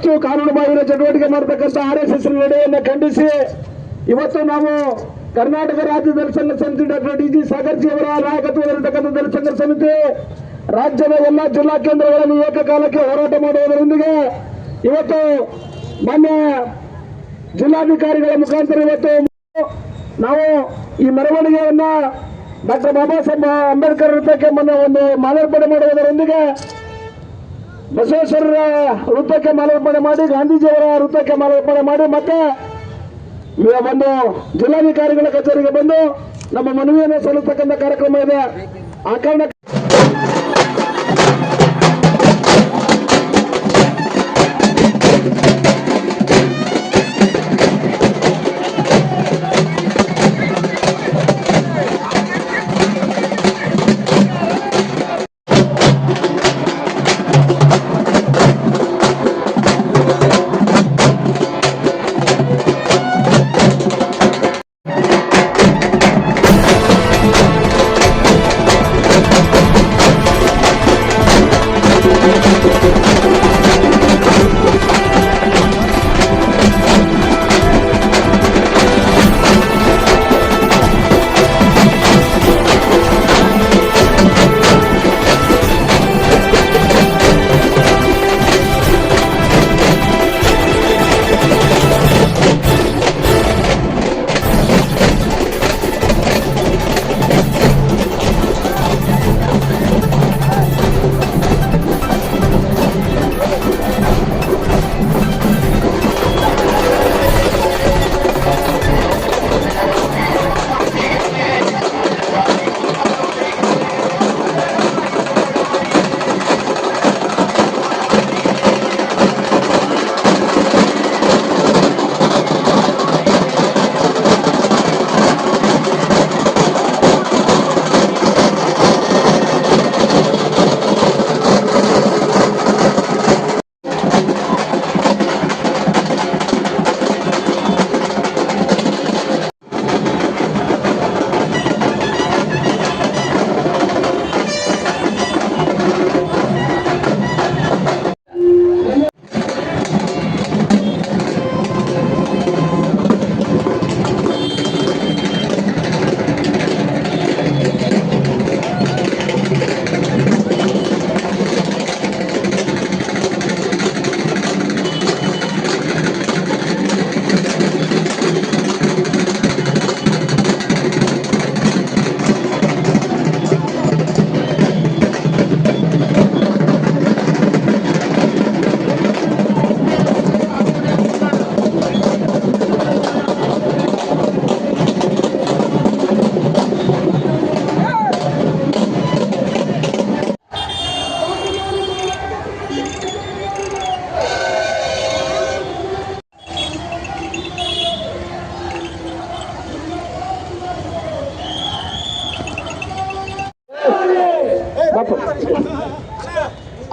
ಬಹಳಷ್ಟು ಕಾನೂನು ಬಾಹಿರ ಚಟುವಟಿಕೆ ಮಾಡತಕ್ಕಂಥ ಆರ್ ಎಸ್ ಎಸ್ ನಡೆಯನ್ನು ಖಂಡಿಸಿ ಇವತ್ತು ನಾವು ಕರ್ನಾಟಕ ರಾಜ್ಯ ದರ್ಶನ ಸಮಿತಿ ಡಾಕ್ಟರ್ ಡಿ ಜಿ ಸಾಗರ್ಜಿ ಅವರ ನಾಯಕತ್ವದಲ್ಲಿರ್ತಕ್ಕಂಥ ದರ್ಶನ ಸಮಿತಿ, ರಾಜ್ಯದ ಎಲ್ಲ ಜಿಲ್ಲಾ ಕೇಂದ್ರಗಳನ್ನು ಏಕಕಾಲಕ್ಕೆ ಹೋರಾಟ ಮಾಡುವುದರೊಂದಿಗೆ ಇವತ್ತು ಮಾನ್ಯ ಜಿಲ್ಲಾಧಿಕಾರಿಗಳ ಮುಖಾಂತರ ಇವತ್ತು ನಾವು ಈ ಮೆರವಣಿಗೆಯನ್ನ ಡಾಕ್ಟರ್ ಬಾಬಾ ಸಾಹೇಬ್ ಅಂಬೇಡ್ಕರ್ ವೃತ್ತಕ್ಕೆ ಮೊನ್ನೆ ಒಂದು ಮಾಲಾರ್ಪಣೆ ಮಾಡುವುದರೊಂದಿಗೆ ಬಸವೇಶ್ವರರ ವೃತ್ತಕ್ಕೆ ಮಾಲಾರ್ಪಣೆ ಮಾಡಿ, ಗಾಂಧೀಜಿಯವರ ವೃತ್ತಕ್ಕೆ ಮಾಲಾರ್ಪಣೆ ಮಾಡಿ, ಮತ್ತೆ ಒಂದು ಜಿಲ್ಲಾಧಿಕಾರಿಗಳ ಕಚೇರಿಗೆ ಬಂದು ನಮ್ಮ ಮನವಿಯನ್ನು ಸಲ್ಲಿಸ್ತಕ್ಕಂಥ ಕಾರ್ಯಕ್ರಮ ಇದೆ. ಆ ಕಾರಣ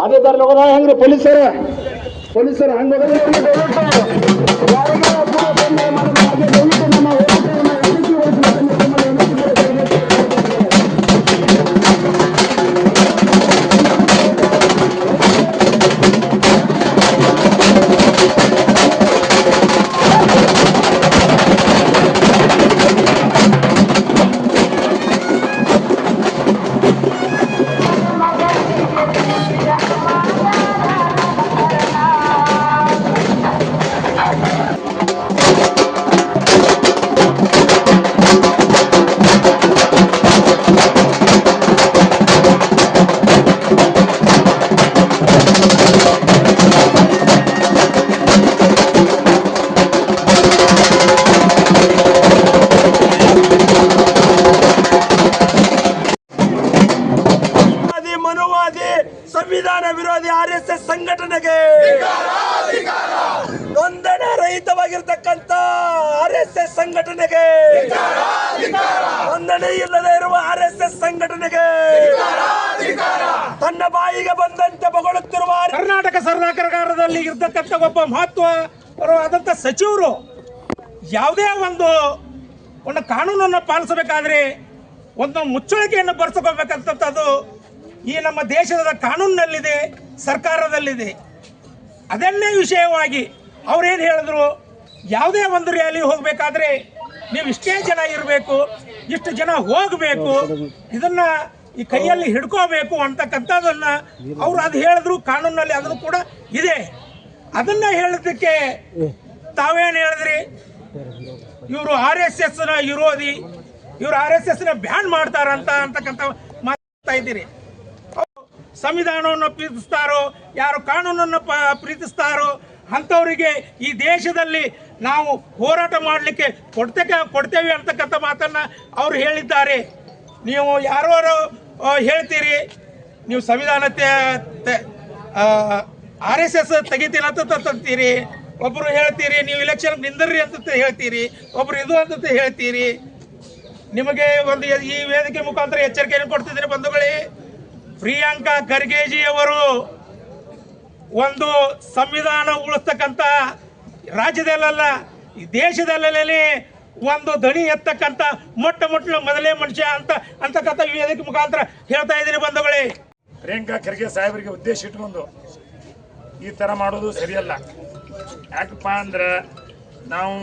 ಅದೇ ತರ ಹೋಗೋದ ಹೆಂಗ್ರಿ ಪೊಲೀಸರ? ಪೊಲೀಸರು ಹಂಗ ಸಚಿವರು ಯಾವುದೇ ಒಂದು ಒಂದು ಕಾನೂನನ್ನು ಪಾಲಿಸಬೇಕಾದ್ರೆ ಒಂದು ಮುಚ್ಚಳಿಕೆಯನ್ನು ಬರ್ಸ್ಕೋಬೇಕಂತದ್ದು ಈ ನಮ್ಮ ದೇಶದ ಕಾನೂನಿನಲ್ಲಿದೆ, ಸರ್ಕಾರದಲ್ಲಿದೆ. ಅದನ್ನೇ ವಿಷಯವಾಗಿ ಅವ್ರೇನು ಹೇಳಿದ್ರು? ಯಾವುದೇ ಒಂದು ರ್ಯಾಲಿ ಹೋಗಬೇಕಾದ್ರೆ ನೀವು ಇಷ್ಟೇ ಜನ ಇರಬೇಕು, ಇಷ್ಟು ಜನ ಹೋಗಬೇಕು, ಇದನ್ನ ಈ ಕೈಯಲ್ಲಿ ಹಿಡ್ಕೋಬೇಕು ಅಂತಕ್ಕಂಥದ್ದನ್ನ ಅವ್ರು ಅದು ಹೇಳಿದ್ರು ಕಾನೂನಲ್ಲಿ ಅದನ್ನು ಕೂಡ ಇದೆ. ಅದನ್ನ ಹೇಳೋದಕ್ಕೆ ತಾವೇನು ಹೇಳಿದ್ರಿ? ಇವರು ಆರ್ ಎಸ್ ಎಸ್ನ ವಿರೋಧಿ, ಇವರು ಆರ್ ಎಸ್ ಎಸ್ನ ಬ್ಯಾನ್ ಮಾಡ್ತಾರಂತ ಅಂತಕ್ಕಂಥ ಮಾತಾಡ್ತಾ ಇದ್ದೀರಿ. ಸಂವಿಧಾನವನ್ನು ಪ್ರೀತಿಸ್ತಾರೋ, ಯಾರು ಕಾನೂನನ್ನು ಪ್ರೀತಿಸ್ತಾರೋ, ಅಂಥವರಿಗೆ ಈ ದೇಶದಲ್ಲಿ ನಾವು ಹೋರಾಟ ಮಾಡಲಿಕ್ಕೆ ಕೊಡ್ತೇವೆ ಕೊಡ್ತೇವೆ ಅಂತಕ್ಕಂಥ ಮಾತನ್ನ ಅವರು ಹೇಳಿದ್ದಾರೆ. ನೀವು ಯಾರೋ ಹೇಳ್ತೀರಿ? ನೀವು ಸಂವಿಧಾನ ಆರ್ ಎಸ್ ಎಸ್ ತೆಗಿತೀನಂತ ತಂತೀರಿ ಒಬ್ರು ಹೇಳ್ತೀರಿ, ನೀವು ಇಲೆಕ್ಷನ್ ನಿಂದರ್ರಿ ಅಂತ ಹೇಳ್ತೀರಿ, ಒಬ್ರು ಇದು ಅಂತ ಹೇಳ್ತೀರಿ. ನಿಮಗೆ ಒಂದು ಈ ವೇದಿಕೆ ಮುಖಾಂತರ ಎಚ್ಚರಿಕೆಯನ್ನು ಕೊಡ್ತಿದ್ದೀನಿ ಬಂಧುಗಳೇ. ಪ್ರಿಯಾಂಕಾ ಖರ್ಗೆಜಿ ಅವರು ಒಂದು ಸಂವಿಧಾನ ಉಳಿಸ್ತಕ್ಕಂಥ ರಾಜ್ಯದಲ್ಲ ದೇಶದಲ್ಲೇ ಒಂದು ದಣಿ ಎತ್ತಕ್ಕಂಥ ಮೊಟ್ಟ ಮೊಟ್ಟ ಮೊದಲೇ ಮನುಷ್ಯ ಅಂತ ಅಂತಕ್ಕಂಥ ವೇದಿಕೆ ಮುಖಾಂತರ ಹೇಳ್ತಾ ಇದ್ದೀನಿ ಬಂಧುಗಳೇ. ಪ್ರಿಯಾಂಕಾ ಖರ್ಗೆ ಸಾಹೇಬರಿಗೆ ಉದ್ದೇಶ ಇಟ್ಕೊಂಡು ಈ ಥರ ಮಾಡೋದು ಸರಿಯಲ್ಲ. ಯಾಕಪ್ಪ ಅಂದ್ರೆ ನಾವು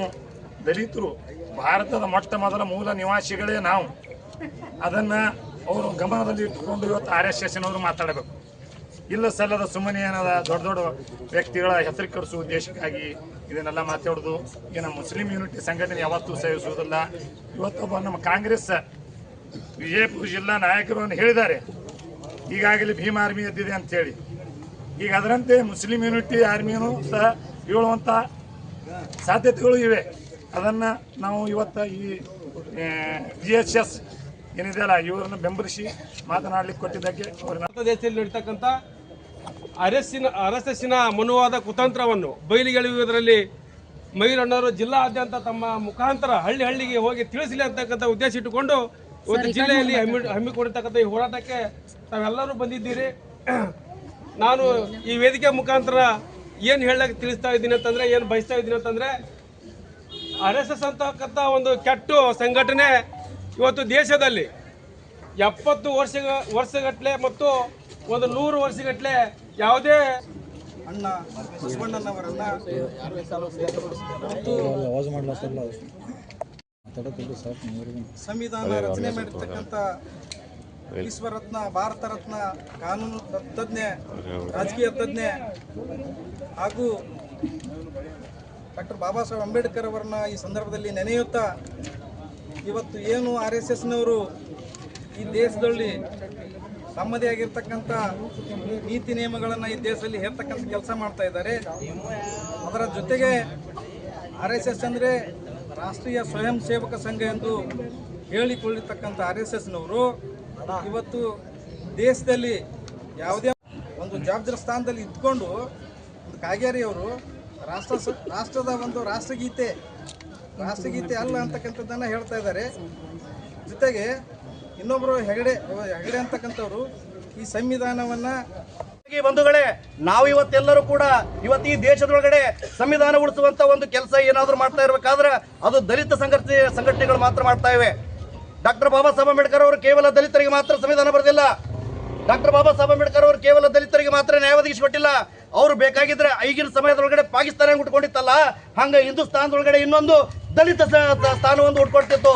ದಲಿತರು, ಭಾರತದ ಮೊಟ್ಟ ಮೊದಲ ಮೂಲ ನಿವಾಸಿಗಳೇ ನಾವು. ಅದನ್ನು ಅವರು ಗಮನದಲ್ಲಿ ಇಟ್ಟುಕೊಂಡು ಇವತ್ತು ಆರ್ ಎಸ್ ಎಸ್ನವರು ಮಾತಾಡಬೇಕು. ಇಲ್ಲ ಸಲ್ಲದ ಸುಮ್ಮನೆ ಏನದ, ದೊಡ್ಡ ದೊಡ್ಡ ವ್ಯಕ್ತಿಗಳ ಹೆಸರು ಕರೆಸುವ ಉದ್ದೇಶಕ್ಕಾಗಿ ಇದನ್ನೆಲ್ಲ ಮಾತಾಡೋದು. ಈಗ ನಮ್ಮ ಮುಸ್ಲಿಂ ಯೂನಿಟಿ ಸಂಘಟನೆ ಯಾವತ್ತೂ ಸೇವಿಸುವುದಿಲ್ಲ. ಇವತ್ತೊಬ್ಬ ನಮ್ಮ ಕಾಂಗ್ರೆಸ್, ವಿಜಯಪುರ ಜಿಲ್ಲಾ ನಾಯಕರು ಹೇಳಿದ್ದಾರೆ. ಈಗಾಗಲೇ ಭೀಮ್ ಆರ್ಮಿ ಎದ್ದಿದೆ ಅಂತೇಳಿ ಈಗ ಅದರಂತೆ ಮುಸ್ಲಿಂ ಯೂನಿಟಿ ಆರ್ಮಿಯೂ ಸಹ ಹೇಳುವಂಥ ಸಾಧ್ಯತೆಗಳು ಇವೆ. ಅದನ್ನು ನಾವು ಇವತ್ತು ಈ ಜಿ ಎಚ್ ಎಸ್ ಏನಿದೆಯಲ್ಲ ಇವರನ್ನು ಬೆಂಬಲಿಸಿ ಮಾತನಾಡಲಿಕ್ಕೆ ಕೊಟ್ಟಿದ್ದಕ್ಕೆ ಭಾರತ ದೇಶದಲ್ಲಿ ನಡೀತಕ್ಕಂಥ ಅರಸಿನ ಅರಸಸ್ಸಿನ ಮನುವಾದ ಕುತಂತ್ರವನ್ನು ಬಯಲಿಗೆಳೆಯುವುದರಲ್ಲಿ ಮೈರಣ್ಣವರು ಜಿಲ್ಲಾದ್ಯಂತ ತಮ್ಮ ಮುಖಾಂತರ ಹಳ್ಳಿ ಹಳ್ಳಿಗೆ ಹೋಗಿ ತಿಳಿಸಲಿ ಅಂತಕ್ಕಂಥ ಉದ್ದೇಶ ಇಟ್ಟುಕೊಂಡು ಒಂದು ಜಿಲ್ಲೆಯಲ್ಲಿ ಹಮ್ಮಿ ಹಮ್ಮಿಕೊಂಡಿರ್ತಕ್ಕಂಥ ಈ ಹೋರಾಟಕ್ಕೆ ತಾವೆಲ್ಲರೂ ಬಂದಿದ್ದೀರಿ. ನಾನು ಈ ವೇದಿಕೆ ಮುಖಾಂತರ ಏನು ಹೇಳಕ್ಕೆ ತಿಳಿಸ್ತಾ ಇದ್ದೀನಿ ಅಂತಂದ್ರೆ ಏನು ಬಯಸ್ತಾ ಇದ್ದೀನಿ ಅಂತಂದ್ರೆ ಆರ್ ಎಸ್ ಎಸ್ ಅಂತಕ್ಕಂಥ ಒಂದು ಕೆಟ್ಟು ಸಂಘಟನೆ ಇವತ್ತು ದೇಶದಲ್ಲಿ ಎಪ್ಪತ್ತು ವರ್ಷ ವರ್ಷಗಟ್ಟಲೆ ಮತ್ತು ಒಂದು ನೂರು ವರ್ಷಗಟ್ಟಲೆ ಯಾವುದೇ ಅಣ್ಣ ಬಸವಣ್ಣನವರನ್ನ ಸಂವಿಧಾನ ರಚನೆ ಮಾಡಿರ್ತಕ್ಕಂಥ ವಿಶ್ವರತ್ನ ಭಾರತ ರತ್ನ ಕಾನೂನು ತಜ್ಞ ರಾಜಕೀಯ ತಜ್ಞ ಹಾಗೂ ಡಾಕ್ಟರ್ ಬಾಬಾ ಸಾಹೇಬ್ ಅಂಬೇಡ್ಕರ್ ಅವರನ್ನ ಈ ಸಂದರ್ಭದಲ್ಲಿ ನೆನೆಯುತ್ತಾ ಇವತ್ತು ಏನು ಆರ್ ಎಸ್ ಎಸ್ನವರು ಈ ದೇಶದಲ್ಲಿ ತಮ್ಮದೇ ಆಗಿರ್ತಕ್ಕಂಥ ನೀತಿ ನಿಯಮಗಳನ್ನು ಈ ದೇಶದಲ್ಲಿ ಹೇರ್ತಕ್ಕಂಥ ಕೆಲಸ ಮಾಡ್ತಾ ಇದ್ದಾರೆ. ಅದರ ಜೊತೆಗೆ ಆರ್ ಎಸ್ ಎಸ್ ಅಂದರೆ ರಾಷ್ಟ್ರೀಯ ಸ್ವಯಂ ಸೇವಕ ಸಂಘ ಎಂದು ಹೇಳಿಕೊಳ್ಳತಕ್ಕಂಥ ಆರ್ ಎಸ್ ಎಸ್ನವರು ಇವತ್ತು ದೇಶದಲ್ಲಿ ಯಾವುದೇ ಒಂದು ಜವಾಬ್ದಾರಿ ಸ್ಥಾನದಲ್ಲಿ ಇದ್ಕೊಂಡು ಒಂದು ಕಾಗೇರಿ ಅವರು ರಾಷ್ಟ್ರ ರಾಷ್ಟ್ರದ ಒಂದು ರಾಷ್ಟ್ರಗೀತೆ ರಾಷ್ಟ್ರಗೀತೆ ಅಲ್ಲ ಅಂತಕ್ಕಂಥದ್ದನ್ನು ಹೇಳ್ತಾ ಇದ್ದಾರೆ. ಜೊತೆಗೆ ಇನ್ನೊಬ್ಬರು ಹೆಗಡೆ ಹೆಗಡೆ ಅಂತಕ್ಕಂಥವ್ರು ಈ ಸಂವಿಧಾನವನ್ನು ಬಂಧುಗಳೇ, ನಾವು ಇವತ್ತೆಲ್ಲರೂ ಕೂಡ ಇವತ್ತು ಈ ದೇಶದೊಳಗಡೆ ಸಂವಿಧಾನ ಉಳಿಸುವಂತ ಒಂದು ಕೆಲಸ ಏನಾದರೂ ಮಾಡ್ತಾ ಇರಬೇಕಾದ್ರೆ ಅದು ದಲಿತ ಸಂಘಟನೆ, ಸಂಘಟನೆಗಳು ಮಾತ್ರ ಮಾಡ್ತಾ ಇವೆ. ಡಾಕ್ಟರ್ ಬಾಬಾ ಸಾಹೇಬ್ ಅಂಬೇಡ್ಕರ್ ಅವರು ಕೇವಲ ದಲಿತರಿಗೆ ಮಾತ್ರ ಸಂವಿಧಾನ ಬರೆದಿಲ್ಲ. ಡಾಕ್ಟರ್ ಬಾಬಾ ಸಾಹೇಬ್ ಅಂಬೇಡ್ಕರ್ ಅವರು ಕೇವಲ ದಲಿತರಿಗೆ ಮಾತ್ರ ನ್ಯಾಯ ಒದಗಿಸಿಕೊಟ್ಟಿಲ್ಲ ಅವರು ಬೇಕಾಗಿದ್ರೆ ಈಗಿನ ಸಮಯದೊಳಗಡೆ ಪಾಕಿಸ್ತಾನ ಉಟ್ಕೊಂಡಿತ್ತಲ್ಲ, ಹಂಗ ಹಿಂದೂಸ್ತಾನದೊಳಗಡೆ ಇನ್ನೊಂದು ದಲಿತ ಸ್ಥಾನವನ್ನು ಸ್ಥಾನವೊಂದು ಉಟ್ಕೊಳ್ತಿತ್ತು.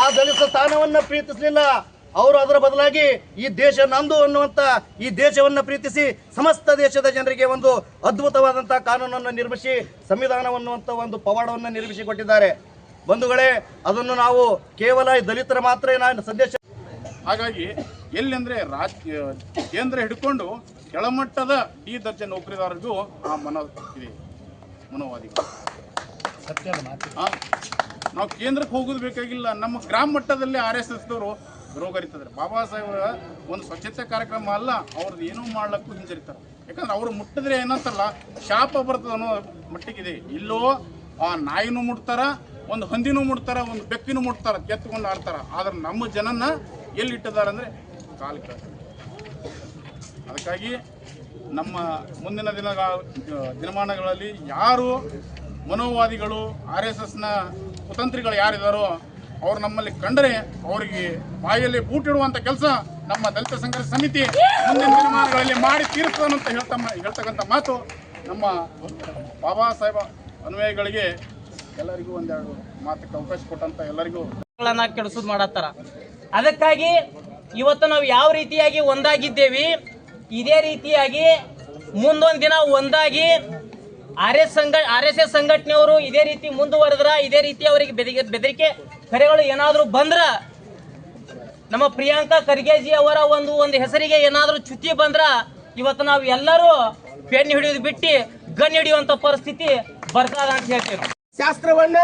ಆ ದಲಿತ ಸ್ಥಾನವನ್ನ ಪ್ರೀತಿಸಲಿಲ್ಲ. ಅವರು ಅದರ ಬದಲಾಗಿ ಈ ದೇಶ ನಂದು ಅನ್ನುವಂತ ಈ ದೇಶವನ್ನ ಪ್ರೀತಿಸಿ ಸಮಸ್ತ ದೇಶದ ಜನರಿಗೆ ಒಂದು ಅದ್ಭುತವಾದಂಥ ಕಾನೂನನ್ನು ನಿರ್ಮಿಸಿ ಸಂವಿಧಾನವನ್ನುವಂತ ಒಂದು ಪವಾಡವನ್ನು ನಿರ್ಮಿಸಿ ಕೊಟ್ಟಿದ್ದಾರೆ. ಬಂಧುಗಳೇ ಅದನ್ನು ನಾವು ಕೇವಲ ದಲಿತರ ಮಾತ್ರ ನಾನು ಸಂದೇಶ ಹಾಗಾಗಿ ಎಲ್ಲೆಂದ್ರೆ ರಾಜ್ ಕೇಂದ್ರ ಹಿಡ್ಕೊಂಡು ಕೆಳಮಟ್ಟದ ಈ ದರ್ಜೆ ನೌಕರಿದಾರರಿಗೂ ಆ ಮನೋ ಇದೆ. ಮನೋವಾದಿಗಳು ನಾವು ಕೇಂದ್ರಕ್ಕೆ ಹೋಗೋದು ಬೇಕಾಗಿಲ್ಲ. ನಮ್ಮ ಗ್ರಾಮ ಮಟ್ಟದಲ್ಲಿ ಆರ್ ಎಸ್ ಎಸ್ದವರು ರೋಗರಿತಿದ್ದಾರೆ ಬಾಬಾ ಸಾಹೇಬರ ಒಂದು ಸ್ವಚ್ಛತೆ ಕಾರ್ಯಕ್ರಮ ಅಲ್ಲ ಅವ್ರದ್ದು ಏನೂ ಮಾಡ್ಲಕ್ಕೂ ಹಿಂಜರಿತಾರೆ. ಯಾಕಂದ್ರೆ ಅವ್ರು ಮುಟ್ಟಿದ್ರೆ ಏನಂತಾರಲ್ಲ ಶಾಪ ಬರ್ತದೆ ಅನ್ನೋ ಮಟ್ಟಿಗಿದೆ. ಇಲ್ಲೋ ಆ ನಾಯಿನೂ ಮುಟ್ತಾರ ಒಂದು ಹಂದಿನೂ ಮುಟ್ತಾರ, ಒಂದು ಬೆಕ್ಕಿನೂ ಮುಟ್ತಾರ ಕೆತ್ಕೊಂಡು ಆಡ್ತಾರ. ಆದ್ರೆ ನಮ್ಮ ಜನನ್ನ ಎಲ್ಲಿ ಇಟ್ಟಿದ್ದಾರೆ ಅಂದ್ರೆ ಕಾಲು ಕೆಳ ಅದಕ್ಕಾಗಿ ನಮ್ಮ ಮುಂದಿನ ದಿನ ದಿನಮಾನಗಳಲ್ಲಿ ಯಾರು ಮನೋವಾದಿಗಳು, ಆರ್ ಎಸ್ ಎಸ್ನ ಕುತಂತ್ರಿಗಳು ಯಾರಿದ್ದಾರೋ ಅವ್ರು ನಮ್ಮಲ್ಲಿ ಕಂಡರೆ ಅವರಿಗೆ ಬಾಯಲ್ಲಿ ಬೂಟಿಡುವಂತ ಕೆಲಸ ನಮ್ಮ ದಲಿತ ಸಂಘರ್ಷ ಸಮಿತಿ ಮುಂದಿನ ದಿನಮಾನಗಳಲ್ಲಿ ಮಾಡಿ ತೀರ್ತದಂತ ಹೇಳ್ತಮ್ಮ ಹೇಳ್ತಕ್ಕಂಥ ಮಾತು ನಮ್ಮ ಬಾಬಾ ಸಾಹೇಬ ಅನ್ವಯಗಳಿಗೆ ಎಲ್ಲರಿಗೂ ಒಂದೆರಡು ಅವಕಾಶ ಕೊಟ್ಟಂತ ಎಲ್ಲರಿಗೂ ಮಾಡತ್ತಾರ. ಅದಕ್ಕಾಗಿ ಇವತ್ತು ನಾವು ಯಾವ ರೀತಿಯಾಗಿ ಒಂದಾಗಿದ್ದೇವೆ, ಇದೇ ರೀತಿಯಾಗಿ ಮುಂದೊಂದು ದಿನ ಒಂದಾಗಿ ಆರ್ ಎಸ್ ಸಂಘ ಆರ್ ಎಸ್ ಎಸ್ ಸಂಘಟನೆಯವರು ಇದೇ ರೀತಿ ಮುಂದುವರೆದ್ರ, ಇದೇ ರೀತಿ ಅವರಿಗೆ ಬೆದರಿಕೆ ಬೆದರಿಕೆ ಕರೆಗಳು ಏನಾದರೂ ಬಂದ್ರ, ನಮ್ಮ ಪ್ರಿಯಾಂಕಾ ಖರ್ಗೆಜಿ ಅವರ ಒಂದು ಒಂದು ಹೆಸರಿಗೆ ಏನಾದರೂ ಚ್ಯುತಿ ಬಂದ್ರ, ಇವತ್ತು ನಾವು ಎಲ್ಲರೂ ಪೆನ್ ಹಿಡಿಯೋದು ಬಿಟ್ಟು ಗನ್ ಹಿಡಿಯುವಂತ ಪರಿಸ್ಥಿತಿ ಬರ್ತದ ಅಂತ ಹೇಳ್ತೇವೆ. ಶಾಸ್ತ್ರವನ್ನ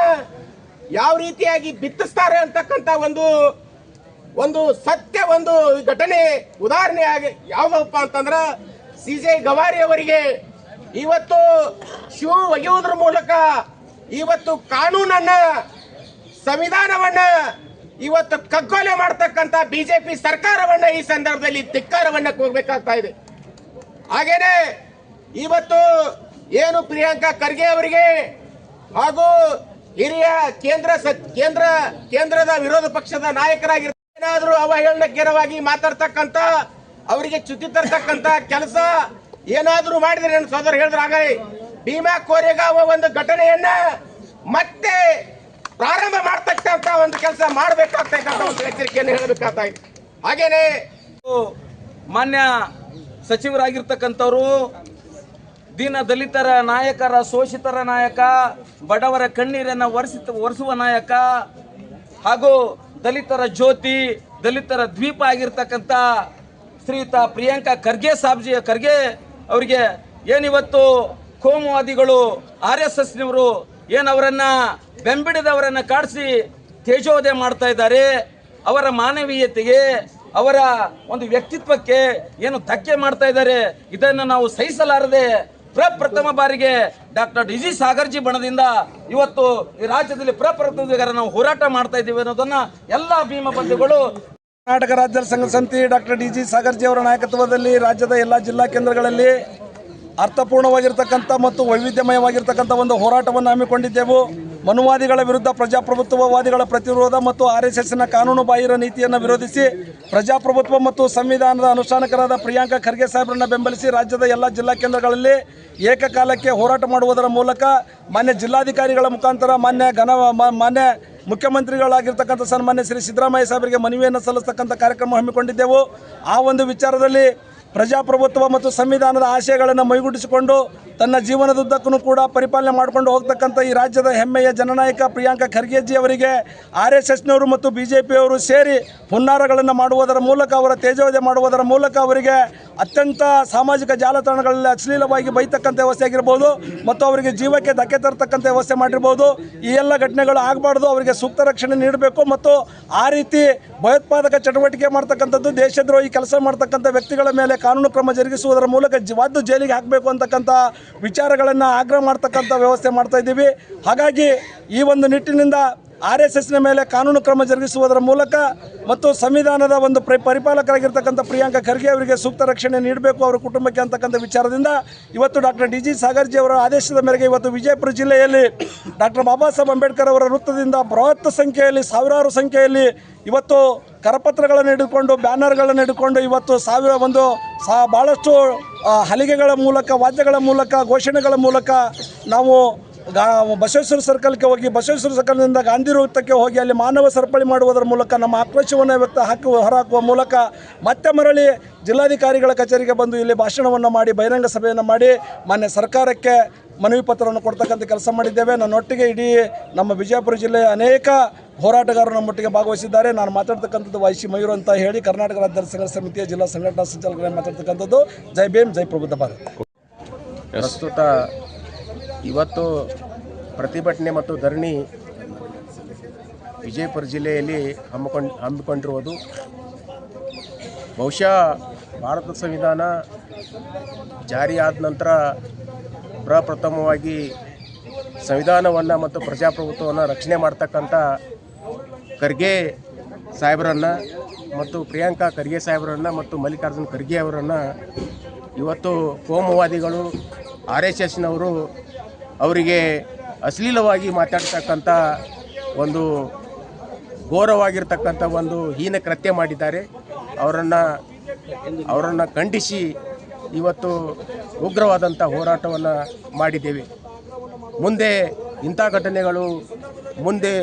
ಯಾವ ರೀತಿಯಾಗಿ ಬಿತ್ತಿಸ್ತಾರೆ ಅಂತಕ್ಕಂಥ ಒಂದು ಒಂದು ಸತ್ಯ ಒಂದು ಘಟನೆ ಉದಾಹರಣೆ ಆಗಿ ಯಾವ್ದಪ್ಪ ಅಂತಂದ್ರ ಸಿ ಜೆ ಗವಾರಿ ಅವರಿಗೆ ಇವತ್ತು ಶಿವ ಒಗೆಯುವುದ್ರ ಮೂಲಕ ಇವತ್ತು ಕಾನೂನನ್ನ, ಸಂವಿಧಾನವನ್ನ ಇವತ್ತು ಕಗ್ಗೊಲೆ ಮಾಡತಕ್ಕಂತ ಬಿಜೆಪಿ ಸರ್ಕಾರವನ್ನ ಈ ಸಂದರ್ಭದಲ್ಲಿ ಧಿಕ್ಕಾರವನ್ನ ಕೋರ್ಬೇಕಾಗ್ತಾ ಇದೆ. ಹಾಗೇನೆ ಇವತ್ತು ಏನು ಪ್ರಿಯಾಂಕಾ ಖರ್ಗೆ ಅವರಿಗೆ ಹಾಗೂ ಹಿರಿಯ ಕೇಂದ್ರ ಕೇಂದ್ರ, ಕೇಂದ್ರದ ವಿರೋಧ ಪಕ್ಷದ ನಾಯಕರಾಗಿರ್ತಾರೆ. ಏನಾದರೂ ಅವಹೇಳನಕರವಾಗಿ ಮಾತಾಡ್ತಕ್ಕಂತ ಅವರಿಗೆ ಚ್ಯುತಿ ತರ್ತಕ್ಕಂತ ಕೆಲಸ ಏನಾದರೂ ಮಾಡಿದ್ರೆ ನನ್ನ ಸೋದರ ಹೇಳಿದ್ರ ಹಾಗೆ ಭೀಮಾ ಕೋರೆಗಾಂವ ಒಂದು ಘಟನೆಯನ್ನ ಮತ್ತೆ ಪ್ರಾರಂಭ ಮಾಡ್ತಕ್ಕಂತ ಒಂದು ಕೆಲಸ ಮಾಡಬೇಕಾಗ್ತಕ್ಕಂತ ಒಂದು ಎಚ್ಚರಿಕೆಯನ್ನು ಹೇಳಬೇಕಾಗ್ತಾ ಹಾಗೇನೆ ಮಾನ್ಯ ಸಚಿವರಾಗಿರ್ತಕ್ಕಂಥವ್ರು ದೀನ ದಲಿತರ ನಾಯಕರ, ಶೋಷಿತರ ನಾಯಕ, ಬಡವರ ಕಣ್ಣೀರನ್ನು ಒರೆಸಿ, ಒರೆಸುವ ನಾಯಕ ಹಾಗೂ ದಲಿತರ ಜ್ಯೋತಿ, ದಲಿತರ ದ್ವೀಪ ಆಗಿರ್ತಕ್ಕಂಥ ಶ್ರೀಯುತ ಪ್ರಿಯಾಂಕಾ ಖರ್ಗೆ ಸಾಬ್ಜಿ, ಖರ್ಗೆ ಅವರಿಗೆ ಏನಿವತ್ತು ಕೋಮುವಾದಿಗಳು, ಆರ್ ಎಸ್ ಎಸ್ನವರು ಏನವರನ್ನು ಬೆಂಬಿಡಿದವರನ್ನು ಕಾಡಿಸಿ ತೇಜೋದಯ ಮಾಡ್ತಾ ಇದ್ದಾರೆ, ಅವರ ಮಾನವೀಯತೆಗೆ, ಅವರ ಒಂದು ವ್ಯಕ್ತಿತ್ವಕ್ಕೆ ಏನು ಧಕ್ಕೆ ಮಾಡ್ತಾ ಇದ್ದಾರೆ, ಇದನ್ನು ನಾವು ಸಹಿಸಲಾರದೆ ಪ್ರಪ್ರಥಮ ಬಾರಿಗೆ ಡಾಕ್ಟರ್ ಡಿ ಜಿ ಸಾಗರ್ಜಿ ಬಣದಿಂದ ಇವತ್ತು ಈ ರಾಜ್ಯದಲ್ಲಿ ಪ್ರಪ್ರಥಮ ನಾವು ಹೋರಾಟ ಮಾಡ್ತಾ ಇದ್ದೀವಿ ಅನ್ನೋದನ್ನ ಎಲ್ಲ ಭೀಮ ಬಂಧುಗಳು ಕರ್ನಾಟಕ ರಾಜ್ಯ ಸಂಘ ಸಮಿತಿ ಡಾಕ್ಟರ್ ಡಿ ಜಿ ಸಾಗರ್ಜಿ ಅವರ ನಾಯಕತ್ವದಲ್ಲಿ ರಾಜ್ಯದ ಎಲ್ಲ ಜಿಲ್ಲಾ ಕೇಂದ್ರಗಳಲ್ಲಿ ಅರ್ಥಪೂರ್ಣವಾಗಿರ್ತಕ್ಕಂಥ ಮತ್ತು ವೈವಿಧ್ಯಮಯವಾಗಿರ್ತಕ್ಕಂಥ ಒಂದು ಹೋರಾಟವನ್ನು ಹಮ್ಮಿಕೊಂಡಿದ್ದೆವು. ಮನುವಾದಿಗಳ ವಿರುದ್ಧ ಪ್ರಜಾಪ್ರಭುತ್ವವಾದಿಗಳ ಪ್ರತಿರೋಧ ಮತ್ತು ಆರ್ ಎಸ್ ಎಸ್ನ ಕಾನೂನು ನೀತಿಯನ್ನು ವಿರೋಧಿಸಿ ಪ್ರಜಾಪ್ರಭುತ್ವ ಮತ್ತು ಸಂವಿಧಾನದ ಅನುಷ್ಠಾನಕರಾದ ಪ್ರಿಯಾಂಕಾ ಖರ್ಗೆ ಸಾಹೇಬರನ್ನು ಬೆಂಬಲಿಸಿ ರಾಜ್ಯದ ಎಲ್ಲ ಜಿಲ್ಲಾ ಕೇಂದ್ರಗಳಲ್ಲಿ ಏಕಕಾಲಕ್ಕೆ ಹೋರಾಟ ಮಾಡುವುದರ ಮೂಲಕ ಮಾನ್ಯ ಜಿಲ್ಲಾಧಿಕಾರಿಗಳ ಮುಖಾಂತರ ಮಾನ್ಯ ಘನ ಮಾನ್ಯ ಮುಖ್ಯಮಂತ್ರಿಗಳಾಗಿರ್ತಕ್ಕಂಥ ಸನ್ಮಾನ್ಯ ಶ್ರೀ ಸಿದ್ದರಾಮಯ್ಯ ಸಾಹೇಬರಿಗೆ ಮನವಿಯನ್ನು ಸಲ್ಲಿಸ್ತಕ್ಕಂಥ ಕಾರ್ಯಕ್ರಮ ಹಮ್ಮಿಕೊಂಡಿದ್ದೆವು. ಆ ಒಂದು ವಿಚಾರದಲ್ಲಿ ಪ್ರಜಾಪ್ರಭುತ್ವ ಮತ್ತು ಸಂವಿಧಾನದ ಆಶಯಗಳನ್ನು ಮೈಗೂಡಿಸಿಕೊಂಡು ತನ್ನ ಜೀವನದುದ್ದಕ್ಕೂ ಕೂಡ ಪರಿಪಾಲನೆ ಮಾಡಿಕೊಂಡು ಹೋಗ್ತಕ್ಕಂಥ ಈ ರಾಜ್ಯದ ಹೆಮ್ಮೆಯ ಜನನಾಯಕ ಪ್ರಿಯಾಂಕ ಖರ್ಗೆಜಿ ಅವರಿಗೆ ಆರ್ ಎಸ್ ಎಸ್ನವರು ಮತ್ತು ಬಿ ಜೆ ಪಿಯವರು ಸೇರಿ ಹುನ್ನಾರಗಳನ್ನು ಮಾಡುವುದರ ಮೂಲಕ ಅವರ ತೇಜೋದೆ ಮಾಡುವುದರ ಮೂಲಕ ಅವರಿಗೆ ಅತ್ಯಂತ ಸಾಮಾಜಿಕ ಜಾಲತಾಣಗಳಲ್ಲಿ ಅಶ್ಲೀಲವಾಗಿ ಬೈತಕ್ಕಂಥ ವ್ಯವಸ್ಥೆ ಆಗಿರ್ಬೋದು ಮತ್ತು ಅವರಿಗೆ ಜೀವಕ್ಕೆ ಧಕ್ಕೆ ತರತಕ್ಕಂಥ ವ್ಯವಸ್ಥೆ ಮಾಡಿರ್ಬೋದು. ಈ ಎಲ್ಲ ಘಟನೆಗಳು ಆಗಬಾರ್ದು, ಅವರಿಗೆ ಸೂಕ್ತ ರಕ್ಷಣೆ ನೀಡಬೇಕು ಮತ್ತು ಆ ರೀತಿ ಭಯೋತ್ಪಾದಕ ಚಟುವಟಿಕೆ ಮಾಡ್ತಕ್ಕಂಥದ್ದು ದೇಶದ್ರೋಹಿ ಕೆಲಸ ಮಾಡ್ತಕ್ಕಂಥ ವ್ಯಕ್ತಿಗಳ ಮೇಲೆ ಕಾನೂನು ಕ್ರಮ ಜರುಗಿಸುವುದರ ಮೂಲಕ ಜಿ- ವಾದ್ದು ಜೈಲಿಗೆ ಹಾಕಬೇಕು ಅಂತಕ್ಕಂಥ ವಿಚಾರಗಳನ್ನು ಆಗ್ರಹ ಮಾಡ್ತಕ್ಕಂಥ ವ್ಯವಸ್ಥೆ ಮಾಡ್ತಾ ಇದ್ದೀವಿ. ಹಾಗಾಗಿ ಈ ಒಂದು ನಿಟ್ಟಿನಿಂದ ಆರ್ ಎಸ್ ಎಸ್ನ ಮೇಲೆ ಕಾನೂನು ಕ್ರಮ ಜರುಗಿಸುವುದರ ಮೂಲಕ ಮತ್ತು ಸಂವಿಧಾನದ ಒಂದು ಪ್ರ, ಪರಿಪಾಲಕರಾಗಿರ್ತಕ್ಕಂಥ ಪ್ರಿಯಾಂಕ ಖರ್ಗೆ ಅವರಿಗೆ ಸೂಕ್ತ ರಕ್ಷಣೆ ನೀಡಬೇಕು ಅವರ ಕುಟುಂಬಕ್ಕೆ ಅಂತಕ್ಕಂಥ ವಿಚಾರದಿಂದ ಇವತ್ತು ಡಾಕ್ಟರ್ ಡಿ ಜಿ ಸಾಗರ್ಜಿ ಅವರ ಆದೇಶದ ಮೇರೆಗೆ ಇವತ್ತು ವಿಜಯಪುರ ಜಿಲ್ಲೆಯಲ್ಲಿ ಡಾಕ್ಟರ್ ಬಾಬಾ ಸಾಹೇಬ್ ಅಂಬೇಡ್ಕರ್ ಅವರ ವೃತ್ತದಿಂದ ಬೃಹತ್ ಸಂಖ್ಯೆಯಲ್ಲಿ, ಸಾವಿರಾರು ಸಂಖ್ಯೆಯಲ್ಲಿ ಇವತ್ತು ಕರಪತ್ರಗಳನ್ನು ಹಿಡಿದುಕೊಂಡು, ಬ್ಯಾನರ್ಗಳನ್ನು ಹಿಡಿದುಕೊಂಡು ಇವತ್ತು ಸಾವಿರ ಒಂದು, ಸಾ ಭಾಳಷ್ಟು ಹಲಿಗೆಗಳ ಮೂಲಕ, ವಾದ್ಯಗಳ ಮೂಲಕ, ಘೋಷಣೆಗಳ ಮೂಲಕ ನಾವು ಗಾ, ಬಸವೇಶ್ವರ ಸರ್ಕಲ್ಗೆ ಹೋಗಿ, ಬಸವೇಶ್ವರ ಸರ್ಕಲ್ನಿಂದ ಗಾಂಧಿ ವೃತ್ತಕ್ಕೆ ಹೋಗಿ ಅಲ್ಲಿ ಮಾನವ ಸರಪಳಿ ಮಾಡುವುದರ ಮೂಲಕ ನಮ್ಮ ಆಕ್ರೋಶವನ್ನು ವ್ಯಕ್ತ ಹಾಕುವ, ಹೊರಹಾಕುವ ಮೂಲಕ ಮತ್ತೆ ಮರಳಿ ಜಿಲ್ಲಾಧಿಕಾರಿಗಳ ಕಚೇರಿಗೆ ಬಂದು ಇಲ್ಲಿ ಭಾಷಣವನ್ನು ಮಾಡಿ, ಬಹಿರಂಗ ಸಭೆಯನ್ನು ಮಾಡಿ, ಮಾನ್ಯ ಸರ್ಕಾರಕ್ಕೆ ಮನವಿ ಪತ್ರವನ್ನು ಕೊಡ್ತಕ್ಕಂಥ ಕೆಲಸ ಮಾಡಿದ್ದೇವೆ. ನನ್ನೊಟ್ಟಿಗೆ ಇಡೀ ನಮ್ಮ ವಿಜಯಪುರ ಜಿಲ್ಲೆಯ ಅನೇಕ ಹೋರಾಟಗಾರರು ನಮ್ಮೊಟ್ಟಿಗೆ ಭಾಗವಹಿಸಿದ್ದಾರೆ. ನಾನು ಮಾತಾಡ್ತಕ್ಕಂಥದ್ದು ವೈಶಿ ಮಯೂರ್ ಅಂತ ಹೇಳಿ ಕರ್ನಾಟಕ ರಾಜ್ಯ ಸಂಘ ಸಮಿತಿಯ ಜಿಲ್ಲಾ ಸಂಘಟನಾ ಸಂಚಾಲಕರೇ ಮಾತಾಡ್ತಕ್ಕಂಥದ್ದು. ಜೈ ಭೀಮ್, ಜೈ ಪ್ರಬುದ್ಧ ಭಾರತ್. ಪ್ರಸ್ತುತ ಇವತ್ತು ಪ್ರತಿಭಟನೆ ಮತ್ತು ಧರಣಿ ವಿಜಯಪುರ ಜಿಲ್ಲೆಯಲ್ಲಿ ಹಮ್ಮಿಕೊಂಡು, ಹಮ್ಮಿಕೊಂಡಿರುವುದು. ಬಹುಶಃ ಭಾರತ ಸಂವಿಧಾನ ಜಾರಿಯಾದ ನಂತರ ಪ್ರಪ್ರಥಮವಾಗಿ ಸಂವಿಧಾನವನ್ನು ಮತ್ತು ಪ್ರಜಾಪ್ರಭುತ್ವವನ್ನು ರಕ್ಷಣೆ ಮಾಡ್ತಕ್ಕಂಥ ಖರ್ಗೆ ಸಾಹೇಬರನ್ನು ಮತ್ತು ಪ್ರಿಯಾಂಕಾ ಖರ್ಗೆ ಸಾಹೇಬ್ರನ್ನು ಮತ್ತು ಮಲ್ಲಿಕಾರ್ಜುನ್ ಖರ್ಗೆ ಅವರನ್ನು ಇವತ್ತು ಕೋಮುವಾದಿಗಳು ಆರ್ ಎಸ್ ಎಸ್ನವರು ಅವರಿಗೆ ಅಶ್ಲೀಲವಾಗಿ ಮಾತಾಡ್ತಕ್ಕಂಥ ಒಂದು ಘೋರವಾಗಿರ್ತಕ್ಕಂಥ ಒಂದು ಹೀನ ಕೃತ್ಯ ಮಾಡಿದ್ದಾರೆ. ಅವರನ್ನು ಅವರನ್ನು ಖಂಡಿಸಿ ಇವತ್ತು ಉಗ್ರವಾದಂಥ ಹೋರಾಟವನ್ನು ಮಾಡಿದ್ದೇವೆ. ಮುಂದೆ ಇಂಥ ಘಟನೆಗಳು ಮುಂದೆ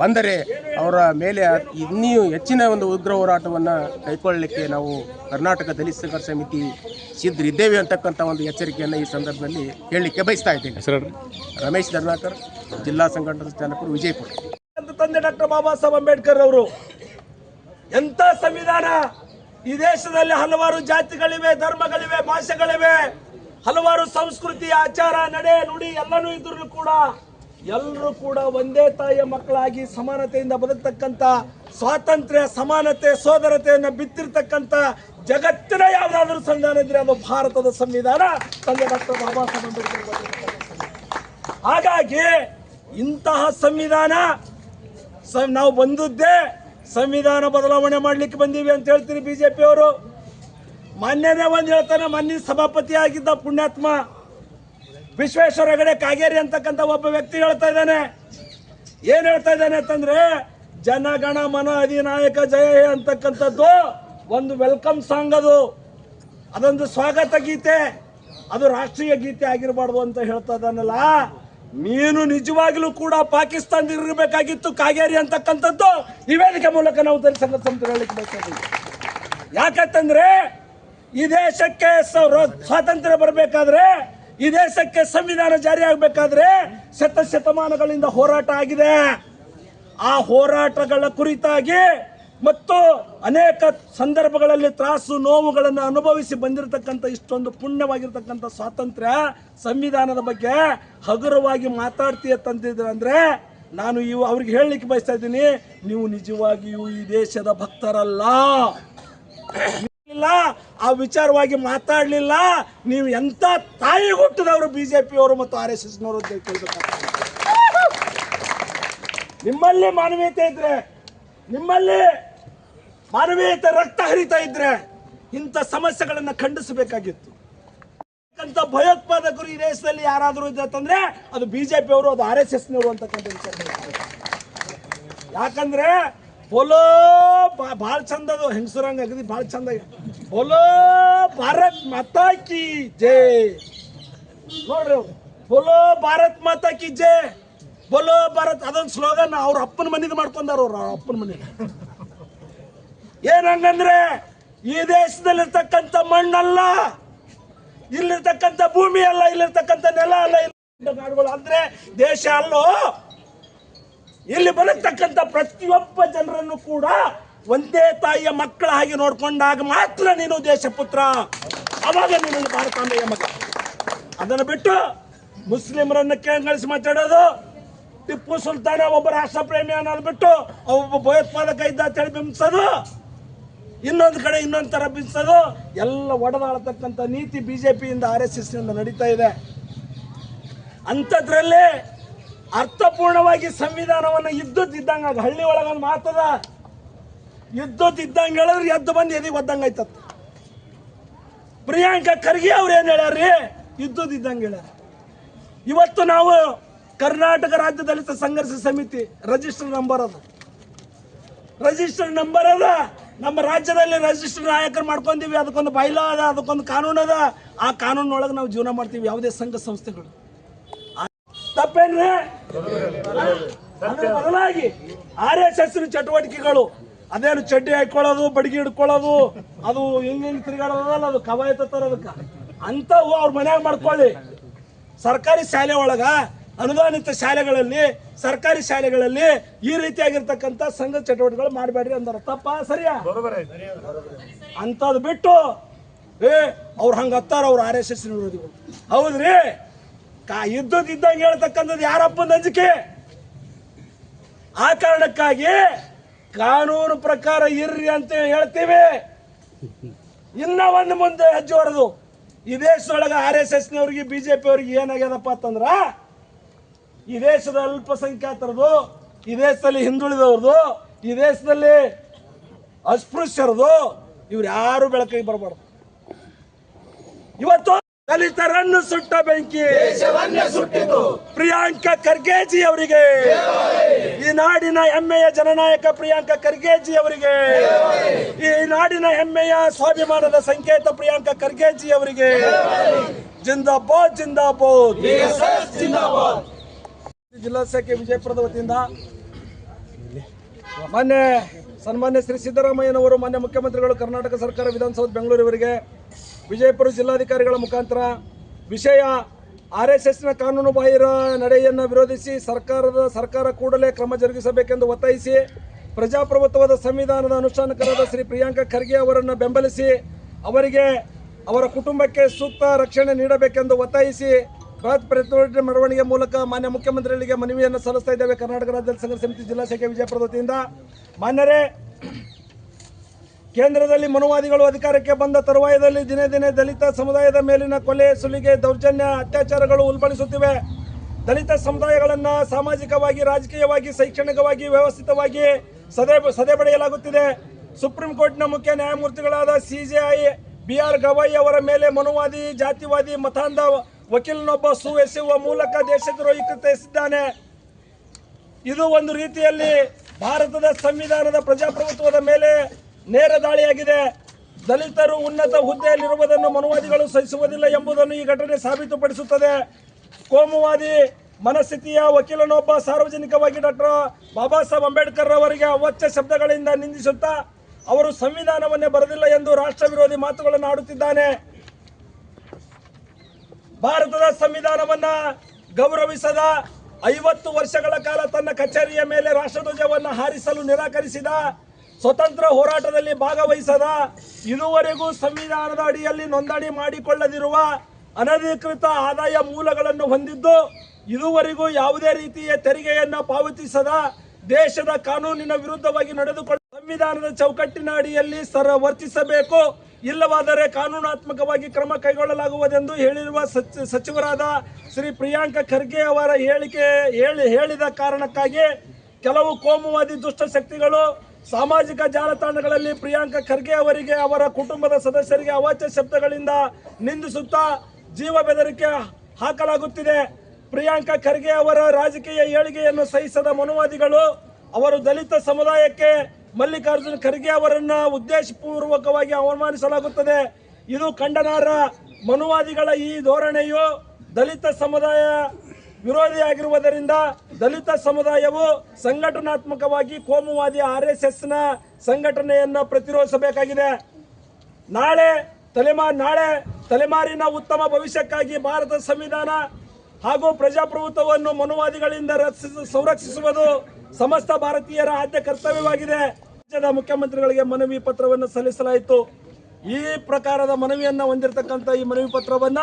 ಬಂದರೆ ಅವರ ಮೇಲೆ ಇನ್ನೂ ಹೆಚ್ಚಿನ ಒಂದು ಉಗ್ರ ಹೋರಾಟವನ್ನು ಕೈಗೊಳ್ಳಲಿಕ್ಕೆ ನಾವು ಕರ್ನಾಟಕ ದಲಿತ ಸಂಘರ್ಷ ಸಮಿತಿ ಸಿದ್ಧರಿದ್ದೇವೆ ಅಂತಕ್ಕಂಥ ಒಂದು ಎಚ್ಚರಿಕೆಯನ್ನು ಈ ಸಂದರ್ಭದಲ್ಲಿ ಹೇಳಲಿಕ್ಕೆ ಬಯಸ್ತಾ ಇದ್ದೇನೆ. ರಮೇಶ್ ಧರ್ನಾಕರ್ ಜಿಲ್ಲಾ ಸಂಘಟನಾ ಚಾಲಕರು ವಿಜಯಪುರ. ಅಂತ ತಂದೆ ಡಾಕ್ಟರ್ ಬಾಬಾ ಸಾಹೇಬ್ ಅಂಬೇಡ್ಕರ್ ಅವರು ಎಂತ ಸಂವಿಧಾನ? ಈ ದೇಶದಲ್ಲಿ ಹಲವಾರು ಜಾತಿಗಳಿವೆ ಧರ್ಮಗಳಿವೆ ಭಾಷೆಗಳಿವೆ. ಹಲವಾರು ಸಂಸ್ಕೃತಿ ಆಚಾರ ನಡೆ ನುಡಿ ಎಲ್ಲನೂ ಇದ್ರೂ ಕೂಡ ಎಲ್ಲರೂ ಕೂಡ ಒಂದೇ ತಾಯಿಯ ಮಕ್ಕಳಾಗಿ ಸಮಾನತೆಯಿಂದ ಬದುಕ್ತಕ್ಕಂಥ ಸ್ವಾತಂತ್ರ್ಯ, ಸಮಾನತೆ, ಸೋದರತೆಯನ್ನು ಬಿತ್ತಿರ್ತಕ್ಕಂಥ ಜಗತ್ತಿನ ಯಾವುದಾದ್ರೂ ಸಂವಿಧಾನ ಇದ್ರೆ ಅದು ಭಾರತದ ಸಂವಿಧಾನ. ತಂದೆ ಡಾಕ್ಟರ್ ಬಾಬಾ ಸಾಹೇಬ್ ಅಂಬೇಡ್ಕರ್ ಹಾಗಾಗಿ ಇಂತಹ ಸಂವಿಧಾನ ನಾವು ಬಂದದ್ದೇ ಸಂವಿಧಾನ ಬದಲಾವಣೆ ಮಾಡ್ಲಿಕ್ಕೆ ಬಂದೀವಿ ಅಂತ ಹೇಳ್ತೀರಿ ಬಿಜೆಪಿ ಅವರು ಮಾನ್ಯನೇ ಒಂದು ಹೇಳ್ತಾನೆ ಮಾನ್ಯ ಸಭಾಪತಿ ಆಗಿದ್ದ ಪುಣ್ಯಾತ್ಮ ವಿಶ್ವೇಶ್ವರ ಹೆಗಡೆ ಕಾಗೇರಿ ಅಂತಕ್ಕಂಥ ಒಬ್ಬ ವ್ಯಕ್ತಿ ಹೇಳ್ತಾ ಇದ್ದಾನೆ. ಏನ್ ಹೇಳ್ತಾ ಇದ್ದಾನೆ ಅಂತಂದ್ರೆ ಜನಗಣ ಮನ ಅಧಿನಾಯಕ ಜಯ ಅಂತಕ್ಕಂಥದ್ದು ಒಂದು ವೆಲ್ಕಮ್ ಸಾಂಗ್ ಅದು. ಅದೊಂದು ಸ್ವಾಗತ ಗೀತೆ. ಅದು ರಾಷ್ಟ್ರೀಯ ಗೀತೆ ಆಗಿರಬಾರ್ದು ಅಂತ ಹೇಳ್ತಾ ಇದ್ದಾನಲ್ಲ. ನೀನು ನಿಜವಾಗ್ಲೂ ಕೂಡ ಪಾಕಿಸ್ತಾನದ ಇರಬೇಕಾಗಿತ್ತು ಕಾಗೇರಿ ಅಂತಕ್ಕಂಥದ್ದು. ನಿವೇದಿಕೆ ವೇದಿಕೆ ಮೂಲಕ ನಾವು ಸಂಘ ಸಂಸ್ಥೆ ಹೇಳಲಿಕ್ಕೆ ಬೇಕಾಗಿದೆ ಯಾಕಂತಂದ್ರೆ, ಈ ದೇಶಕ್ಕೆ ಸ್ವಾತಂತ್ರ್ಯ ಬರಬೇಕಾದ್ರೆ ಈ ದೇಶಕ್ಕೆ ಸಂವಿಧಾನ ಜಾರಿ ಶತ ಶತಮಾನಗಳಿಂದ ಹೋರಾಟ ಆಗಿದೆ. ಆ ಹೋರಾಟಗಳ ಕುರಿತಾಗಿ ಮತ್ತು ಅನೇಕ ಸಂದರ್ಭಗಳಲ್ಲಿ ತ್ರಾಸು ನೋವುಗಳನ್ನು ಅನುಭವಿಸಿ ಬಂದಿರತಕ್ಕಂಥ ಇಷ್ಟೊಂದು ಪುಣ್ಯವಾಗಿರ್ತಕ್ಕಂಥ ಸ್ವಾತಂತ್ರ್ಯ ಸಂವಿಧಾನದ ಬಗ್ಗೆ ಹಗುರವಾಗಿ ಮಾತಾಡ್ತೀಯ ತಂದಿದ್ರೆ ಅಂದ್ರೆ ನಾನು ಇವು ಅವ್ರಿಗೆ ಹೇಳಲಿಕ್ಕೆ ಬಯಸ್ತಾ ಇದ್ದೀನಿ, ನೀವು ನಿಜವಾಗಿಯೂ ಈ ದೇಶದ ಭಕ್ತರಲ್ಲ. ಇಲ್ಲ ಆ ವಿಚಾರವಾಗಿ ಮಾತಾಡಲಿಲ್ಲ. ನೀವು ಎಂತ ತಾಯಿ ಹುಟ್ಟಿದವರು ಬಿಜೆಪಿ ಅವರು ಮತ್ತು ಆರ್ ಎಸ್ ಎಸ್ನವರು ಅಂತ ನಿಮ್ಮಲ್ಲಿ ಮಾನವೀಯತೆ ಇದ್ರೆ, ನಿಮ್ಮಲ್ಲಿ ಮಾನವೀಯತೆ ರಕ್ತ ಹರಿತಾ ಇದ್ರೆ ಇಂಥ ಸಮಸ್ಯೆಗಳನ್ನ ಖಂಡಿಸಬೇಕಾಗಿತ್ತು. ಅಂತ ಭಯೋತ್ಪಾದಕರು ಈ ದೇಶದಲ್ಲಿ ಯಾರಾದರೂ ಇದ್ದಂದ್ರೆ ಅದು ಬಿಜೆಪಿ ಅವರು ಅದು ಆರ್ ಎಸ್ ಎಸ್ನವರು ಅಂತಕ್ಕಂಥ ವಿಚಾರ. ಯಾಕಂದ್ರೆ ಬೋಲೋ ಭಾಳ ಚಂದ ಅದು ಹೆಂಗಸರಂಗ ಅಗದಿ ಭಾಳ ಚಂದ ಬೋಲೋ ಭಾರತ್ ಮಾತಾ ಕಿ ಜೈ. ನೋಡ್ರಿ ಬೋಲೋ ಭಾರತ್ ಮಾತಾ ಕಿ ಜೈ. ಬೋಲೋ ಭಾರತ್, ಅದೊಂದು ಸ್ಲೋಗನ್ ಅವ್ರ ಅಪ್ಪನ ಮನಿದು ಮಾಡ್ಕೊಂಡಾರ ಅವ್ರ ಅಪ್ಪನ ಮನೆಗೆ ಏನಂಗಂದ್ರೆ ಈ ದೇಶದಲ್ಲಿರ್ತಕ್ಕಂಥ ಮಣ್ಣಲ್ಲ, ಇಲ್ಲಿರ್ತಕ್ಕಂಥ ಭೂಮಿ ಅಲ್ಲ ಇಲ್ಲಿರ್ತಕ್ಕಂಥ ನೆಲ ಅಲ್ಲ ನಾಡುಗಳು. ಅಂದ್ರೆ ದೇಶ ಅಲ್ಲೋ ಇಲ್ಲಿ ಬರತಕ್ಕಂಥ ಪ್ರತಿಯೊಬ್ಬ ಜನರನ್ನು ಕೂಡ ಒಂದೇ ತಾಯಿಯ ಮಕ್ಕಳ ಹಾಗೆ ನೋಡ್ಕೊಂಡಾಗ ಮಾತ್ರ ನೀನು ದೇಶಪುತ್ರ. ಅವಾಗ ನೀನು ಭಾರತಾಂಬೆಯ ಮಗ. ಅದನ್ನು ಬಿಟ್ಟು ಮುಸ್ಲಿಮರನ್ನು ಕೇಳಿಸಿ ಮಾತಾಡೋದು, ಟಿಪ್ಪು ಸುಲ್ತಾನ ಒಬ್ಬ ರಾಷ್ಟ್ರ ಪ್ರೇಮಿ ಅನ್ನೋದು ಬಿಟ್ಟು ಒಬ್ಬ ಭಯೋತ್ಪಾದಕ ಇದ್ದ ಅಂತ ಹೇಳಿ ಬಿಂಬಿಸೋದು, ಇನ್ನೊಂದು ಕಡೆ ಇನ್ನೊಂದು ಥರ ಬಿಂಬಿಸೋದು, ಎಲ್ಲ ಒಡೆದಾಳತಕ್ಕಂಥ ನೀತಿ ಬಿಜೆಪಿಯಿಂದ ಆರ್ ಎಸ್ ಎಸ್ನಿಂದ ನಡೀತಾ ಇದೆ. ಅಂಥದ್ರಲ್ಲಿ ಅರ್ಥಪೂರ್ಣವಾಗಿ ಸಂವಿಧಾನವನ್ನು ಇದ್ದಂಗ ಹಳ್ಳಿ ಒಳಗೊಂದು ಮಾತದ ಇದ್ದಂಗೆ ಹೇಳಿದ್ರೆ ಎದ್ದು ಬಂದು ಎದಿ ಒದ್ದಂಗೆ ಆಯ್ತತ್. ಪ್ರಿಯಾಂಕಾ ಖರ್ಗೆ ಅವ್ರು ಏನು ಹೇಳ್ಯಾರ್ರಿ? ಇದ್ದಂಗೆ ಹೇಳ್ಯಾರ. ಇವತ್ತು ನಾವು ಕರ್ನಾಟಕ ರಾಜ್ಯ ದಲಿತ ಸಂಘರ್ಷ ಸಮಿತಿ ರಿಜಿಸ್ಟರ್ ನಂಬರ್ ಅದ. ರಿಜಿಸ್ಟರ್ ನಂಬರ್ ಅದ. ನಮ್ಮ ರಾಜ್ಯದಲ್ಲಿ ರಿಜಿಸ್ಟರ್ ನಾಯಕರು ಮಾಡ್ಕೊಂತೀವಿ, ಅದಕ್ಕೊಂದು ಬೈಲಾ ಅದ, ಅದಕ್ಕೊಂದು ಕಾನೂನು ಅದ. ಆ ಕಾನೂನೊಳಗೆ ನಾವು ಜೀವನ ಮಾಡ್ತೀವಿ. ಯಾವುದೇ ಸಂಘ ಸಂಸ್ಥೆಗಳು. ತಪ್ಪೇನ್ರಿ? ಬದಲಾಗಿ ಆರ್ ಎಸ್ ಎಸ್ ಚಟುವಟಿಕೆಗಳು, ಅದೇನು ಚಡ್ಡಿ ಹಾಕೊಳ್ಳೋದು, ಬಡಗಿ ಹಿಡ್ಕೊಳ್ಳೋದು, ಅದು ಹಿಂಗ್ ಹಿಂಗ್ ತಿರುಗಾಡೋದಲ್ಲ, ಅದು ಕವಾಯತ ತರೋದಕ್ಕ. ಅಂತವು ಅವ್ರ ಮನ್ಯಾಗ ಮಾಡ್ಕೊಳ್ಳಿ. ಸರ್ಕಾರಿ ಶಾಲೆ ಒಳಗ, ಅನುದಾನಿತ ಶಾಲೆಗಳಲ್ಲಿ, ಸರ್ಕಾರಿ ಶಾಲೆಗಳಲ್ಲಿ ಈ ರೀತಿಯಾಗಿರ್ತಕ್ಕಂಥ ಸಂಘ ಚಟುವಟಿಕೆಗಳು ಮಾಡಬೇಡ್ರಿ ಅಂದಾರ. ತಪ್ಪ, ಸರಿಯಾ? ಅಂತದ್ ಬಿಟ್ಟು, ಏ, ಅವ್ರು ಹಂಗ ಹತ್ತಾರ ಅವ್ರು ಆರ್ ಎಸ್ ಎಸ್ ವಿರೋಧಿಗಳು. ಹೌದ್ರಿ? ಕಾ ಇದ್ದಂಗೆ ಹೇಳ್ತಕ್ಕಂಥದ್ದು ಯಾರಪ್ಪ ಅಂಜಿಕೆ ಆ ಕಾರಣಕ್ಕಾಗಿ ಕಾನೂನು ಪ್ರಕಾರ ಇರ್ರಿ ಅಂತ ಹೇಳ್ತೀವಿ. ಇನ್ನ ಒಂದು ಮುಂದೆ ಹೆಜ್ಜೆ ಹೊಡೆದು ಈ ದೇಶದೊಳಗೆ ಆರ್ ಎಸ್ ಎಸ್ ನವ್ರಿಗೆ ಬಿಜೆಪಿ ಅವ್ರಿಗೆ ಏನಾಗ್ಯದಪ್ಪ ಅಂತಂದ್ರ, ಈ ದೇಶದ ಅಲ್ಪಸಂಖ್ಯಾತರದು, ಈ ದೇಶದಲ್ಲಿ ಹಿಂದುಳಿದವ್ರದು, ಈ ದೇಶದಲ್ಲಿ ಅಸ್ಪೃಶ್ಯರದು, ಇವ್ರು ಯಾರು ಬೆಳಕಿಗೆ ಬರಬಾರ್ದು. ಇವತ್ತು ದಲಿತರನ್ನು ಸುಟ್ಟ ಬೆಂಕಿ. ಪ್ರಿಯಾಂಕಾ ಖರ್ಗೆಜಿ ಅವರಿಗೆ ಈ ನಾಡಿನ ಹೆಮ್ಮೆಯ ಜನನಾಯಕ ಪ್ರಿಯಾಂಕ ಖರ್ಗೆಜಿ ಅವರಿಗೆ ಈ ನಾಡಿನ ಹೆಮ್ಮೆಯ ಸ್ವಾಭಿಮಾನದ ಸಂಕೇತ ಪ್ರಿಯಾಂಕ ಖರ್ಗೆಜಿ ಅವರಿಗೆ ಜಿಂದಾಬಾದ್ ಜಿಂದಾಬಾದ್. ಜಿಲ್ಲಾ ಶಾಖೆ ವಿಜಯಪುರದ ವತಿಯಿಂದ ಮಾನ್ಯ ಸನ್ಮಾನ್ಯ ಶ್ರೀ ಸಿದ್ದರಾಮಯ್ಯನವರು ಮಾನ್ಯ ಮುಖ್ಯಮಂತ್ರಿಗಳು ಕರ್ನಾಟಕ ಸರ್ಕಾರ ವಿಧಾನಸೌಧ ಬೆಂಗಳೂರಿವರಿಗೆ ವಿಜಯಪುರ ಜಿಲ್ಲಾಧಿಕಾರಿಗಳ ಮುಖಾಂತರ ವಿಷಯ ಆರ್ ಎಸ್ ಎಸ್ನ ಕಾನೂನು ಬಾಹಿರ ನಡೆಯನ್ನು ವಿರೋಧಿಸಿ ಸರ್ಕಾರದ ಸರ್ಕಾರ ಕೂಡಲೇ ಕ್ರಮ ಜರುಗಿಸಬೇಕೆಂದು ಒತ್ತಾಯಿಸಿ ಪ್ರಜಾಪ್ರಭುತ್ವದ ಸಂವಿಧಾನದ ಅನುಷ್ಠಾನಕರಾದ ಶ್ರೀ ಪ್ರಿಯಾಂಕ ಖರ್ಗೆ ಅವರನ್ನು ಬೆಂಬಲಿಸಿ ಅವರಿಗೆ ಅವರ ಕುಟುಂಬಕ್ಕೆ ಸೂಕ್ತ ರಕ್ಷಣೆ ನೀಡಬೇಕೆಂದು ಒತ್ತಾಯಿಸಿ ಬೃಹತ್ ಪ್ರತಿಭಟನೆ ಮೆರವಣಿಗೆ ಮೂಲಕ ಮಾನ್ಯ ಮುಖ್ಯಮಂತ್ರಿಗಳಿಗೆ ಮನವಿಯನ್ನು ಸಲ್ಲಿಸ್ತಾ ಇದ್ದೇವೆ. ಕರ್ನಾಟಕ ರಾಜ್ಯ ಸಂಘ ಸಮಿತಿ ಜಿಲ್ಲಾ ಶಾಖೆ ವಿಜಯಪುರ ವತಿಯಿಂದ ಮಾನ್ಯರೇ ಕೇಂದ್ರದಲ್ಲಿ ಮನುವಾದಿಗಳು ಅಧಿಕಾರಕ್ಕೆ ಬಂದ ತರುವಾಯದಲ್ಲಿ ದಿನೇ ದಿನೇ ದಲಿತ ಸಮುದಾಯದ ಮೇಲಿನ ಕೊಲೆ, ಸುಲಿಗೆ, ದೌರ್ಜನ್ಯ, ಅತ್ಯಾಚಾರಗಳು ಉಲ್ಬಣಿಸುತ್ತಿವೆ. ದಲಿತ ಸಮುದಾಯಗಳನ್ನು ಸಾಮಾಜಿಕವಾಗಿ, ರಾಜಕೀಯವಾಗಿ, ಶೈಕ್ಷಣಿಕವಾಗಿ ವ್ಯವಸ್ಥಿತವಾಗಿ ಸದೆ ಸದೆಬಡೆಯಲಾಗುತ್ತಿದೆ ಸುಪ್ರೀಂ ಕೋರ್ಟ್ನ ಮುಖ್ಯ ನ್ಯಾಯಮೂರ್ತಿಗಳಾದ ಸಿಜೆಐ ಬಿ ಆರ್ ಗವಾಯಿ ಅವರ ಮೇಲೆ ಮನುವಾದಿ, ಜಾತಿವಾದಿ, ಮತಾಂಧ ವಕೀಲನೊಬ್ಬ ಸು ಎಸೆಯುವ ಮೂಲಕ ದೇಶದ್ರೋಹಿ ಕೃತ್ಯ ಎಸಗಿದ್ದಾನೆ ಇದು ಒಂದು ರೀತಿಯಲ್ಲಿ ಭಾರತದ ಸಂವಿಧಾನದ ಪ್ರಜಾಪ್ರಭುತ್ವದ ಮೇಲೆ ನೇರ ದಾಳಿಯಾಗಿದೆ. ದಲಿತರು ಉನ್ನತ ಹುದ್ದೆಯಲ್ಲಿರುವುದನ್ನು ಮನುವಾದಿಗಳು ಸಹಿಸುವುದಿಲ್ಲ ಎಂಬುದನ್ನು ಈ ಘಟನೆ ಸಾಬೀತುಪಡಿಸುತ್ತದೆ. ಕೋಮುವಾದಿ ಮನಸ್ಥಿತಿಯ ವಕೀಲನೊಬ್ಬ ಸಾರ್ವಜನಿಕವಾಗಿ ಡಾಕ್ಟರ್ ಬಾಬಾ ಸಾಹೇಬ್ ಅಂಬೇಡ್ಕರ್ ಅವರಿಗೆ ಅವಚ್ಚ ಶಬ್ದಗಳಿಂದ ನಿಂದಿಸುತ್ತಾ ಅವರು ಸಂವಿಧಾನವನ್ನೇ ಬರೆದಿಲ್ಲ ಎಂದು ರಾಷ್ಟ್ರ ವಿರೋಧಿ ಮಾತುಗಳನ್ನು ಆಡುತ್ತಿದ್ದಾನೆ. ಭಾರತದ ಸಂವಿಧಾನವನ್ನ ಗೌರವಿಸದ ಐವತ್ತು ವರ್ಷಗಳ ಕಾಲ ತನ್ನ ಕಚೇರಿಯ ಮೇಲೆ ರಾಷ್ಟ್ರಧ್ವಜವನ್ನು ಹಾರಿಸಲು ನಿರಾಕರಿಸಿದ ಸ್ವತಂತ್ರ ಹೋರಾಟದಲ್ಲಿ ಭಾಗವಹಿಸದ ಇದುವರೆಗೂ ಸಂವಿಧಾನದ ಅಡಿಯಲ್ಲಿ ನೋಂದಣಿ ಮಾಡಿಕೊಳ್ಳದಿರುವ ಅನಧಿಕೃತ ಆದಾಯ ಮೂಲಗಳನ್ನು ಹೊಂದಿದ್ದು, ಇದುವರೆಗೂ ಯಾವುದೇ ರೀತಿಯ ತೆರಿಗೆಯನ್ನು ಪಾವತಿಸದ ದೇಶದ ಕಾನೂನಿನ ವಿರುದ್ಧವಾಗಿ ನಡೆದುಕೊಳ್ಳ ಸಂವಿಧಾನದ ಚೌಕಟ್ಟಿನ ಅಡಿಯಲ್ಲಿ ಸರ ವರ್ತಿಸಬೇಕು, ಇಲ್ಲವಾದರೆ ಕಾನೂನಾತ್ಮಕವಾಗಿ ಕ್ರಮ ಕೈಗೊಳ್ಳಲಾಗುವುದೆಂದು ಹೇಳಿರುವ ಸಚ್- ಸಚಿವರಾದ ಶ್ರೀ ಪ್ರಿಯಾಂಕ ಖರ್ಗೆ ಅವರ ಹೇಳಿಕೆ ಹೇಳಿ, ಹೇಳಿದ ಕಾರಣಕ್ಕಾಗಿ ಕೆಲವು ಕೋಮುವಾದಿ ದುಷ್ಟ ಶಕ್ತಿಗಳು ಸಾಮಾಜಿಕ ಜಾಲತಾಣಗಳಲ್ಲಿ ಪ್ರಿಯಾಂಕ ಖರ್ಗೆ ಅವರಿಗೆ, ಅವರ ಕುಟುಂಬದ ಸದಸ್ಯರಿಗೆ ಅವಾಚ್ಯ ಶಬ್ದಗಳಿಂದ ನಿಂದಿಸುತ್ತಾ ಜೀವ ಬೆದರಿಕೆ ಹಾಕಲಾಗುತ್ತಿದೆ. ಪ್ರಿಯಾಂಕ ಖರ್ಗೆ ಅವರ ರಾಜಕೀಯ ಏಳಿಗೆಯನ್ನು ಸಹಿಸದ ಮನುವಾದಿಗಳು, ಅವರು ದಲಿತ ಸಮುದಾಯಕ್ಕೆ ಮಲ್ಲಿಕಾರ್ಜುನ ಖರ್ಗೆ ಅವರನ್ನ ಉದ್ದೇಶಪೂರ್ವಕವಾಗಿ ಅವಮಾನಿಸಲಾಗುತ್ತದೆ. ಇದು ಖಂಡನಾರ ಮನುವಾದಿಗಳ ಈ ಧೋರಣೆಯು ದಲಿತ ಸಮುದಾಯ ವಿರೋಧಿಯಾಗಿರುವುದರಿಂದ ದಲಿತ ಸಮುದಾಯವು ಸಂಘಟನಾತ್ಮಕವಾಗಿ ಕೋಮುವಾದಿ ಆರ್ ಎಸ್ ಎಸ್ನ ಸಂಘಟನೆಯನ್ನು ಪ್ರತಿರೋಧಿಸಬೇಕಾಗಿದೆ. ನಾಳೆ ತಲೆಮಾ, ನಾಳೆ ತಲೆಮಾರಿನ ಉತ್ತಮ ಭವಿಷ್ಯಕ್ಕಾಗಿ ಭಾರತ ಸಂವಿಧಾನ ಹಾಗೂ ಪ್ರಜಾಪ್ರಭುತ್ವವನ್ನು ಮನುವಾದಿಗಳಿಂದ ರಕ್ಷಿಸ, ಸಂರಕ್ಷಿಸುವುದು ಸಮಸ್ತ ಭಾರತೀಯರ ಆದ್ಯ ಕರ್ತವ್ಯವಾಗಿದೆ. ರಾಜ್ಯದ ಮುಖ್ಯಮಂತ್ರಿಗಳಿಗೆ ಮನವಿ ಪತ್ರವನ್ನು ಸಲ್ಲಿಸಲಾಯಿತು. ಈ ಪ್ರಕಾರದ ಮನವಿಯನ್ನು ಹೊಂದಿರತಕ್ಕಂಥ ಈ ಮನವಿ ಪತ್ರವನ್ನ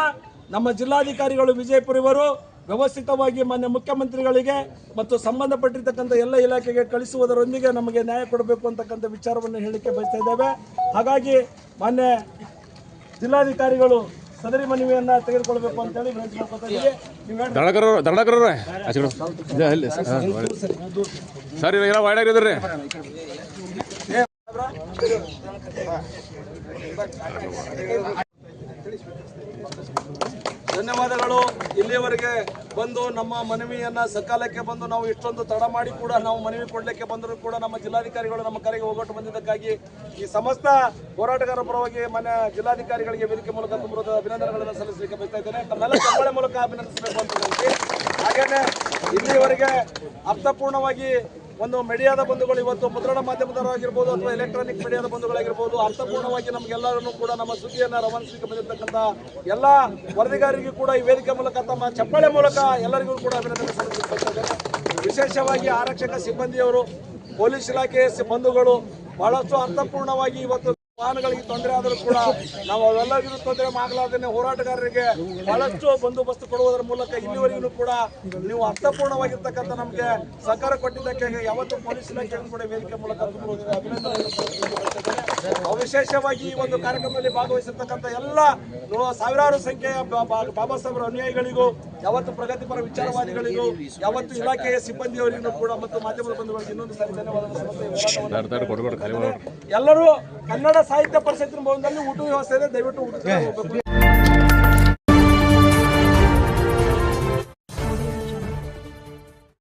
ನಮ್ಮ ಜಿಲ್ಲಾಧಿಕಾರಿಗಳು ವಿಜಯಪುರ ಇವರು ವ್ಯವಸ್ಥಿತವಾಗಿ ಮಾನ್ಯ ಮುಖ್ಯಮಂತ್ರಿಗಳಿಗೆ ಮತ್ತು ಸಂಬಂಧಪಟ್ಟಿರ್ತಕ್ಕಂಥ ಎಲ್ಲ ಇಲಾಖೆಗೆ ಕಳಿಸುವುದರೊಂದಿಗೆ ನಮಗೆ ನ್ಯಾಯ ಕೊಡಬೇಕು ಅಂತಕ್ಕಂಥ ವಿಚಾರವನ್ನು ಹೇಳಲಿಕ್ಕೆ ಬಯಸ್ತಾ ಇದ್ದೇವೆ. ಹಾಗಾಗಿ ಮಾನ್ಯ ಜಿಲ್ಲಾಧಿಕಾರಿಗಳು ಸದರಿ ಮನವಿಯನ್ನ ತೆಗೆದುಕೊಳ್ಬೇಕು ಅಂತ ಹೇಳಿ ವಿನಂತಿ ಮಾಡ್ಕೊತಾ ಇದ್ದೀವಿ ನೀವು ಹೇಳಿ- ದಂಡಕರ ದಂಡಕರ ಸರಿ ಎಲ್ಲ ವಾಯ್ಡಾಗಿದ್ರಿ ಧನ್ಯವಾದಗಳು. ಇಲ್ಲಿಯವರೆಗೆ ಬಂದು ನಮ್ಮ ಮನವಿಯನ್ನ ಸಕಾಲಕ್ಕೆ ಬಂದು ನಾವು ಇಷ್ಟೊಂದು ತಡ ಮಾಡಿ ಕೂಡ ನಾವು ಮನವಿ ಕೊಡಲಿಕ್ಕೆ ಬಂದರೂ ಕೂಡ ನಮ್ಮ ಜಿಲ್ಲಾಧಿಕಾರಿಗಳು ನಮ್ಮ ಕರೆಗೆ ಹೋಗೋಟು ಬಂದಿದ್ದಕ್ಕಾಗಿ ಈ ಸಮಸ್ತ ಹೋರಾಟಗಾರರ ಪರವಾಗಿ ಮನೆ ಜಿಲ್ಲಾಧಿಕಾರಿಗಳಿಗೆ ವೇದಿಕೆ ಮೂಲಕ ತುಂಬ ಅಭಿನಂದನೆಗಳನ್ನು ಸಲ್ಲಿಸಲಿಕ್ಕೆ ಬಯಸ್ತಾ ಇದ್ದೇನೆ. ತಮ್ಮೆಲ್ಲ ಚಪ್ಪಳೆ ಮೂಲಕ ಅಭಿನಂದಿಸಬೇಕು ಅಂತ ಹೇಳಿ ಹಾಗೇನೆ ಇಲ್ಲಿಯವರೆಗೆ ಅರ್ಥಪೂರ್ಣವಾಗಿ ಒಂದು ಮೀಡಿಯಾದ ಬಂಧುಗಳು ಇವತ್ತು ಮುದ್ರಣ ಮಾಧ್ಯಮದವರಾಗಿರ್ಬೋದು ಅಥವಾ ಎಲೆಕ್ಟ್ರಾನಿಕ್ ಮೀಡಿಯಾದ ಬಂಧುಗಳಾಗಿರ್ಬೋದು, ಅರ್ಥಪೂರ್ಣವಾಗಿ ನಮಗೆಲ್ಲರನ್ನು ಕೂಡ ನಮ್ಮ ಸುದ್ದಿಯನ್ನು ರವಾನಿಸಲಿಕ್ಕೆ ಬಂದಿರತಕ್ಕಂಥ ಎಲ್ಲ ವರದಿಗಾರರಿಗೂ ಕೂಡ ಈ ವೇದಿಕೆ ಮೂಲಕ ತಮ್ಮ ಚಪ್ಪಾಳೆ ಮೂಲಕ ಎಲ್ಲರಿಗೂ ಕೂಡ ಅಭಿನಂದನೆ ಸಲ್ಲಿಸಲಿಕ್ಕೆ ವಿಶೇಷವಾಗಿ ಆರಕ್ಷಕ ಸಿಬ್ಬಂದಿಯವರು, ಪೊಲೀಸ್ ಇಲಾಖೆಯ ಸಿಬ್ಬಂದಿಗಳು ಬಹಳಷ್ಟು ಅರ್ಥಪೂರ್ಣವಾಗಿ ಇವತ್ತು ವಾಹನಗಳಿಗೆ ತೊಂದರೆ ಆದರೂ ಕೂಡ ನಾವು ಅವೆಲ್ಲರಿಗೂ ತೊಂದರೆ ಮಾಡಲಾರ್ದೇ ಹೋರಾಟಗಾರರಿಗೆ ಬಹಳಷ್ಟು ಬಂದೋಬಸ್ತ್ ಕೊಡುವುದರ ಮೂಲಕ ಇಲ್ಲಿವರೆಗೂ ಕೂಡ ನೀವು ಅರ್ಥಪೂರ್ಣವಾಗಿರ್ತಕ್ಕಂಥ ನಮಗೆ ಸಹಕಾರ ಕೊಟ್ಟಿದ್ದಕ್ಕೆ ಯಾವತ್ತು ಪೊಲೀಸ್ ಇಲಾಖೆಯನ್ನು ಕೂಡ ವೇದಿಕೆ ಮೂಲಕ ಅಭಿನಂದನೆ ವಿಶೇಷವಾಗಿ ಈ ಒಂದು ಕಾರ್ಯಕ್ರಮದಲ್ಲಿ ಭಾಗವಹಿಸಿರ್ತಕ್ಕಂಥ ಎಲ್ಲ ಸಾವಿರಾರು ಸಂಖ್ಯೆಯ ಬಾಬಾ ಸಾಹೇಬರ ಅನುಯಾಯಿಗಳಿಗೂ ಯಾವತ್ತು ಪ್ರಗತಿಪರ ವಿಚಾರವಾದಿಗಳಿಗೂ ಯಾವತ್ತು ಇಲಾಖೆಯ ಸಿಬ್ಬಂದಿಯವರಿಗೂ ಕೂಡ ಮತ್ತು ಮಾಧ್ಯಮದ ಬಂಧುಗಳಿಗೆ ಇನ್ನೊಂದು ಸಾರಿ ಧನ್ಯವಾದ ಎಲ್ಲರೂ ಕನ್ನಡ ಸಾಹಿತ್ಯ ಪರಿಷತ್ತಿನ ಭವನದಲ್ಲಿ ಊಟ ವ್ಯವಸ್ಥೆ ಇದೆ ದಯವಿಟ್ಟು ಊಟ